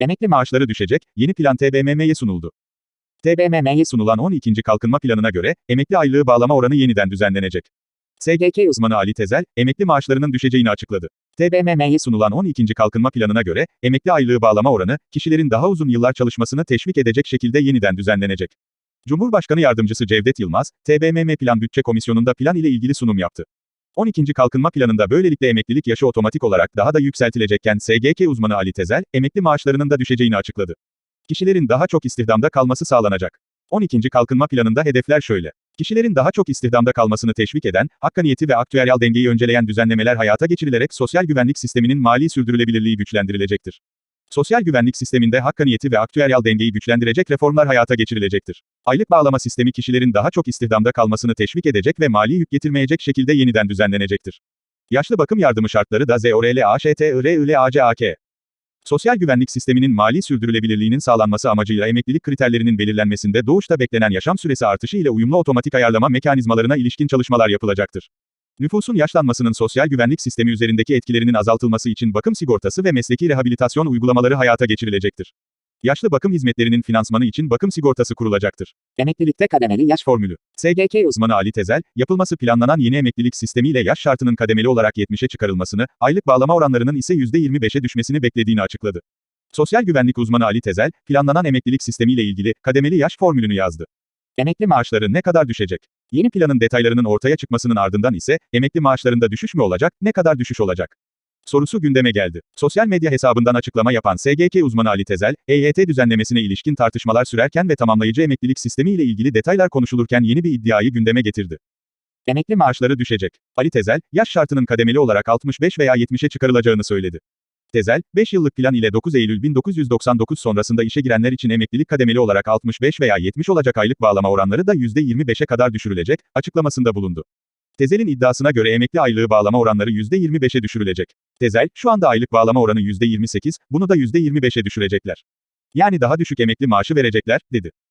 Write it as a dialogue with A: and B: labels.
A: Emekli maaşları düşecek, yeni plan TBMM'ye sunuldu. TBMM'ye sunulan 12. kalkınma planına göre, emekli aylığı bağlama oranı yeniden düzenlenecek. SGK uzmanı Ali Tezel, emekli maaşlarının düşeceğini açıkladı. TBMM'ye sunulan 12. kalkınma planına göre, emekli aylığı bağlama oranı, kişilerin daha uzun yıllar çalışmasını teşvik edecek şekilde yeniden düzenlenecek. Cumhurbaşkanı Yardımcısı Cevdet Yılmaz, TBMM Plan Bütçe Komisyonu'nda plan ile ilgili sunum yaptı. 12. kalkınma planında böylelikle emeklilik yaşı otomatik olarak daha da yükseltilecekken SGK uzmanı Ali Tezel, emekli maaşlarının da düşeceğini açıkladı. Kişilerin daha çok istihdamda kalması sağlanacak. 12. kalkınma planında hedefler şöyle. Kişilerin daha çok istihdamda kalmasını teşvik eden, hakkaniyeti ve aktüeryal dengeyi önceleyen düzenlemeler hayata geçirilerek sosyal güvenlik sisteminin mali sürdürülebilirliği güçlendirilecektir. Sosyal güvenlik sisteminde hakkaniyeti ve aktüeryal dengeyi güçlendirecek reformlar hayata geçirilecektir. Aylık bağlama sistemi kişilerin daha çok istihdamda kalmasını teşvik edecek ve mali yük getirmeyecek şekilde yeniden düzenlenecektir. Yaşlı bakım yardımı şartları da ZORL-AŞT-IRILACAK. Sosyal güvenlik sisteminin mali sürdürülebilirliğinin sağlanması amacıyla emeklilik kriterlerinin belirlenmesinde doğuşta beklenen yaşam süresi artışı ile uyumlu otomatik ayarlama mekanizmalarına ilişkin çalışmalar yapılacaktır. Nüfusun yaşlanmasının sosyal güvenlik sistemi üzerindeki etkilerinin azaltılması için bakım sigortası ve mesleki rehabilitasyon uygulamaları hayata geçirilecektir. Yaşlı bakım hizmetlerinin finansmanı için bakım sigortası kurulacaktır.
B: Emeklilikte kademeli yaş
A: Formülü. SGK uzmanı Ali Tezel, yapılması planlanan yeni emeklilik sistemiyle yaş şartının kademeli olarak 70'e çıkarılmasını, aylık bağlama oranlarının ise %25'e düşmesini beklediğini açıkladı. Sosyal güvenlik uzmanı Ali Tezel, planlanan emeklilik sistemiyle ilgili kademeli yaş formülünü yazdı. Emekli maaşları ne kadar düşecek? Yeni planın detaylarının ortaya çıkmasının ardından ise, emekli maaşlarında düşüş mü olacak, ne kadar düşüş olacak? Sorusu gündeme geldi. Sosyal medya hesabından açıklama yapan SGK uzmanı Ali Tezel, EYT düzenlemesine ilişkin tartışmalar sürerken ve tamamlayıcı emeklilik sistemi ile ilgili detaylar konuşulurken yeni bir iddiayı gündeme getirdi. Emekli maaşları düşecek. Ali Tezel, yaş şartının kademeli olarak 65 veya 70'e çıkarılacağını söyledi. Tezel, 5 yıllık plan ile 9 Eylül 1999 sonrasında işe girenler için emeklilik kademeli olarak 65 veya 70 olacak aylık bağlama oranları da %25'e kadar düşürülecek, açıklamasında bulundu. Tezel'in iddiasına göre emekli aylığı bağlama oranları %25'e düşürülecek. Tezel, şu anda aylık bağlama oranı %28, bunu da %25'e düşürecekler. Yani daha düşük emekli maaşı verecekler, dedi.